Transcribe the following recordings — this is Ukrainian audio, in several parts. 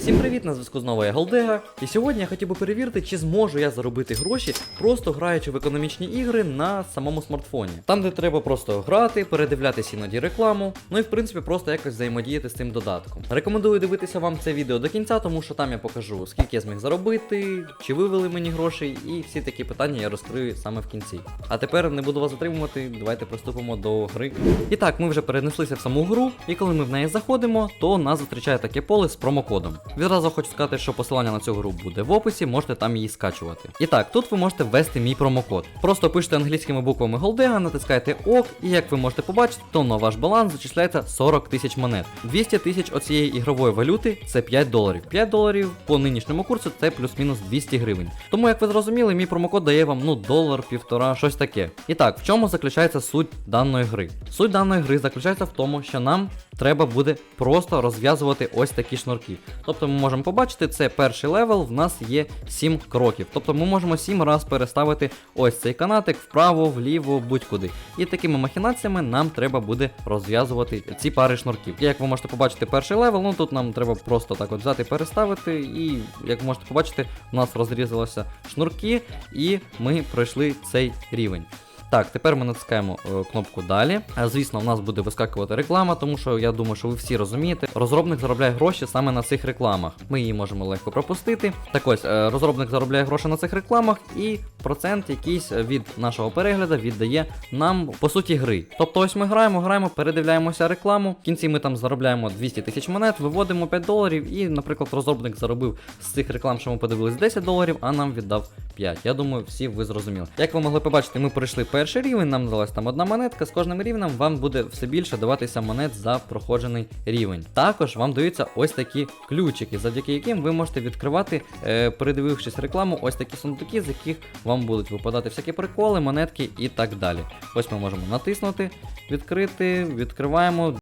Всім привіт, на зв'язку знову я Голдега. І сьогодні я хотів би перевірити, чи зможу я заробити гроші, просто граючи в економічні ігри на самому смартфоні. Там, де треба просто грати, передивлятися іноді рекламу, ну і в принципі просто якось взаємодіяти з цим додатком. Рекомендую дивитися вам це відео до кінця, тому що там я покажу, скільки я зміг заробити, чи вивели мені грошей, і всі такі питання я розкрию саме в кінці. А тепер не буду вас затримувати, давайте приступимо до гри. І так, ми вже перенеслися в саму гру, і коли ми в неї заходимо, то нас зустрічає таке поле з промокодом. Відразу хочу сказати, що посилання на цю гру буде в описі, можете там її скачувати. І так, тут ви можете ввести мій промокод. Просто пишете англійськими буквами Голдега, натискаєте ок, і як ви можете побачити, то на ваш баланс зачисляється 40 тисяч монет. 200 тисяч оцієї ігрової валюти це 5 доларів. 5 доларів по нинішньому курсу це плюс-мінус 200 гривень. Тому, як ви зрозуміли, мій промокод дає вам ну долар, півтора, щось таке. І так, в чому заключається суть даної гри? Суть даної гри заключається в тому, що нам треба буде просто розв'язувати ось такі шнурки. Тобто ми можемо побачити, це перший левел, в нас є 7 кроків. Тобто ми можемо 7 раз переставити ось цей канатик вправо, вліво, будь-куди. І такими махінаціями нам треба буде розв'язувати ці пари шнурків. Як ви можете побачити, перший левел, ну тут нам треба просто так от взяти, переставити, і як можете побачити, у нас розрізалися шнурки, і ми пройшли цей рівень. Так, тепер ми натискаємо е, кнопку далі. Е, Звісно, в нас буде вискакувати реклама, тому що я думаю, що ви всі розумієте. Розробник заробляє гроші саме на цих рекламах. Ми її можемо легко пропустити. Так ось, е, розробник заробляє гроші на цих рекламах, і процент якийсь від нашого перегляду віддає нам по суті гри. Тобто, ось ми граємо, граємо, передивляємося рекламу. В кінці ми там заробляємо 200 тисяч монет, виводимо 5 доларів, і, наприклад, розробник заробив з цих реклам, що ми подивились 10 доларів, а нам віддав 5. Я думаю, всі ви зрозуміли. Як ви могли побачити, ми пройшли перший рівень, нам далась там одна монетка. З кожним рівнем вам буде все більше даватися монет за проходжений рівень. Також вам даються ось такі ключики, завдяки яким ви можете відкривати, е, передивившись рекламу, ось такі сундуки, з яких вам будуть випадати всякі приколи, монетки і так далі. Ось ми можемо натиснути, відкрити, відкриваємо.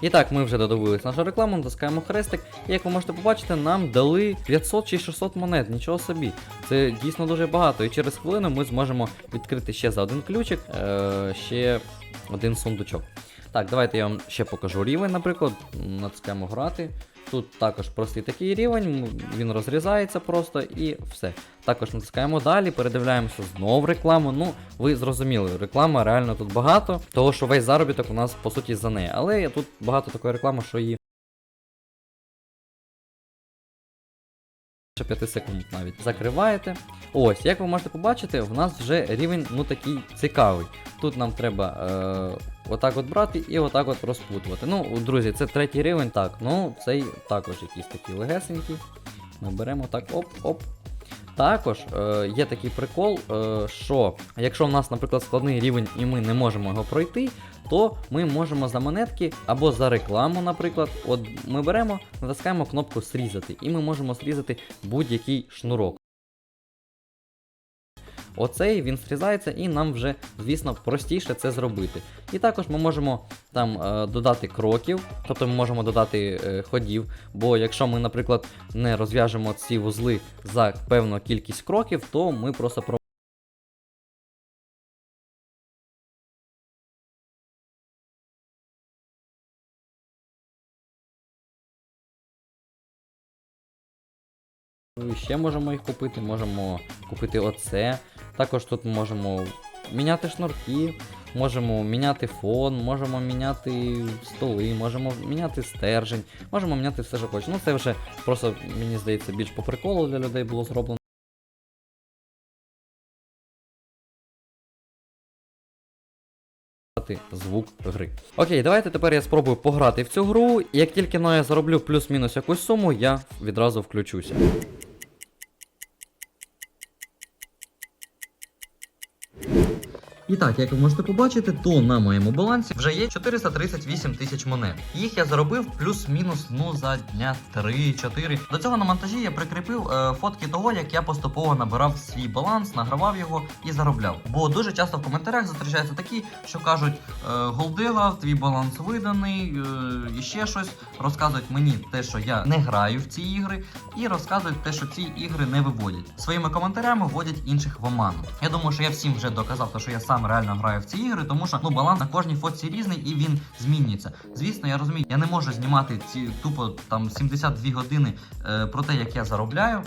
І так, ми вже додивились нашу рекламу, натискаємо хрестик, і як ви можете побачити, нам дали 500 чи 600 монет, нічого собі. Це дійсно дуже багато. І через хвилину ми зможемо відкрити ще за один ключик, е- ще один сундучок. Так, давайте я вам ще покажу рівень, наприклад. Натискаємо грати. Тут також простий такий рівень, він розрізається просто і все. Також натискаємо далі, передивляємося знов рекламу. Ну, ви зрозуміли, реклама реально тут багато, того що весь заробіток у нас по суті за неї. Але тут багато такої реклами, що її. 5 секунд навіть закриваєте. Ось, як ви можете побачити, в нас вже рівень ну такий цікавий. Тут нам треба е, отак от брати і отак от розпутувати. Ну, друзі, це третій рівень, так, ну цей також якийсь такий легесенький. Ми беремо так, оп-оп. Також е, є такий прикол, е, що якщо в нас, наприклад, складний рівень і ми не можемо його пройти, то ми можемо за монетки або за рекламу, наприклад, от ми беремо, натискаємо кнопку срізати, і ми можемо срізати будь-який шнурок. Оцей він срізається і нам вже, звісно, простіше це зробити. І також ми можемо там е, додати кроків, тобто ми можемо додати е, ходів, бо якщо ми, наприклад, не розв'яжемо ці вузли за певну кількість кроків, то ми просто про. Ще можемо їх купити, можемо купити оце. Також тут можемо міняти шнурки, можемо міняти фон, можемо міняти столи, можемо міняти стержень, можемо міняти все, що хочемо. Ну це вже просто, мені здається, більш по приколу для людей було зроблено. Звук гри. Окей, давайте тепер я спробую пограти в цю гру. Як тільки но я зароблю плюс-мінус якусь суму, я відразу включуся. І так, як ви можете побачити, то на моєму балансі вже є 438 тисяч монет. Їх я заробив плюс-мінус ну за дня 3-4. До цього на монтажі я прикріпив е, фотки того, як я поступово набирав свій баланс, награвав його і заробляв. Бо дуже часто в коментарях зустрічаються такі, що кажуть: е, Голдига, твій баланс виданий, е, і ще щось. Розказують мені те, що я не граю в ці ігри, і розказують те, що ці ігри не виводять. Своїми коментарями вводять інших в оману. Я думаю, що я всім вже доказав, що я сам сам реально граю в ці ігри, тому що ну баланс на кожній фотці різний і він змінюється. Звісно, я розумію, я не можу знімати ці тупо там 72 години е, про те, як я заробляю.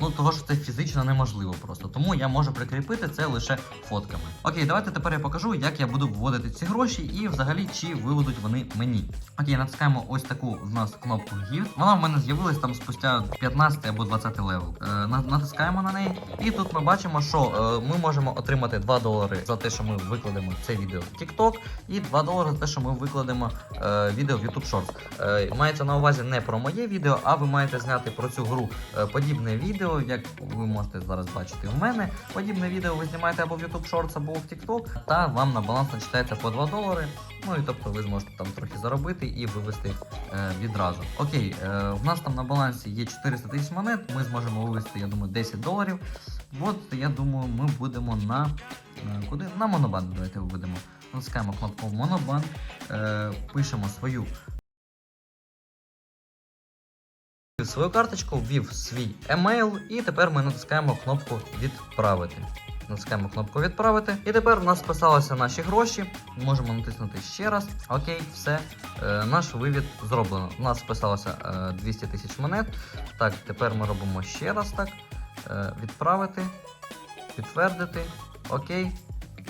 Ну, того що це фізично неможливо просто. Тому я можу прикріпити це лише фотками. Окей, давайте тепер я покажу, як я буду вводити ці гроші і взагалі чи виведуть вони мені. Окей, натискаємо ось таку в нас кнопку Gift. Вона в мене з'явилась там спустя 15 або 20 левел. Е, натискаємо на неї, і тут ми бачимо, що е, ми можемо отримати 2 долари за те, що ми викладемо це відео в TikTok, і 2 долари за те, що ми викладемо е, відео в YouTube Shorts. Е, мається на увазі не про моє відео, а ви маєте зняти про цю гру е, подібне відео, як ви можете зараз бачити у мене. Подібне відео ви знімаєте або в YouTube Shorts, або в TikTok, та вам на баланс начитається по 2 долари. Ну і тобто ви зможете там трохи заробити і вивести е, відразу. Окей, е, в нас там на балансі є 400 тисяч монет. Ми зможемо вивести, я думаю, 10 доларів. От я думаю, ми будемо на е, куди? На монобанк. Давайте виведемо. Натискаємо кнопку Монобанк, е, пишемо свою свою карточку, ввів свій емейл, і тепер ми натискаємо кнопку Відправити. Натискаємо кнопку Відправити. І тепер в нас списалися наші гроші. Можемо натиснути ще раз. Окей, все. Е, наш вивід зроблено. У нас списалося е, 200 тисяч монет. Так, тепер ми робимо ще раз так. Е, відправити, підтвердити. Окей.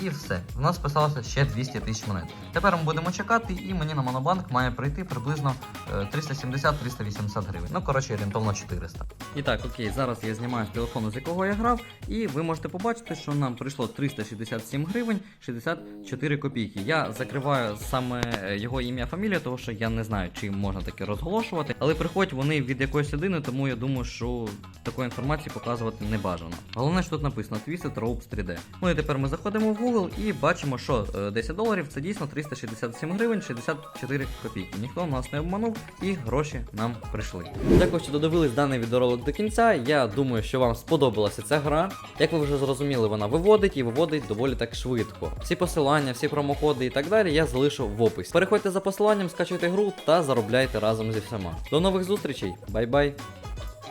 І все. В нас списалося ще 200 тисяч монет. Тепер ми будемо чекати, і мені на монобанк має прийти приблизно е, 370-380 гривень. Ну, коротше, орієнтовно 400. І так, окей, зараз я знімаю з телефону, з якого я грав, і ви можете побачити, що нам прийшло 367 гривень 64 копійки. Я закриваю саме е, його ім'я, фамілія, тому що я не знаю, чи можна таке розголошувати. Але приходять вони від якоїсь людини, тому я думаю, що такої інформації показувати не бажано. Головне, що тут написано Twisted Ropes 3D. Ну і тепер ми заходимо в Google і бачимо, що е, 10 доларів це дійсно 367 гривень 64 копійки. Ніхто нас не обманув і гроші нам прийшли. Дякую, що додивились даний відеоролик до кінця. Я думаю, що вам сподобалася ця гра. Як ви вже зрозуміли, вона виводить і виводить доволі так швидко. Всі посилання, всі промокоди і так далі я залишу в описі. Переходьте за посиланням, скачуйте гру та заробляйте разом зі всіма. До нових зустрічей, бай-бай!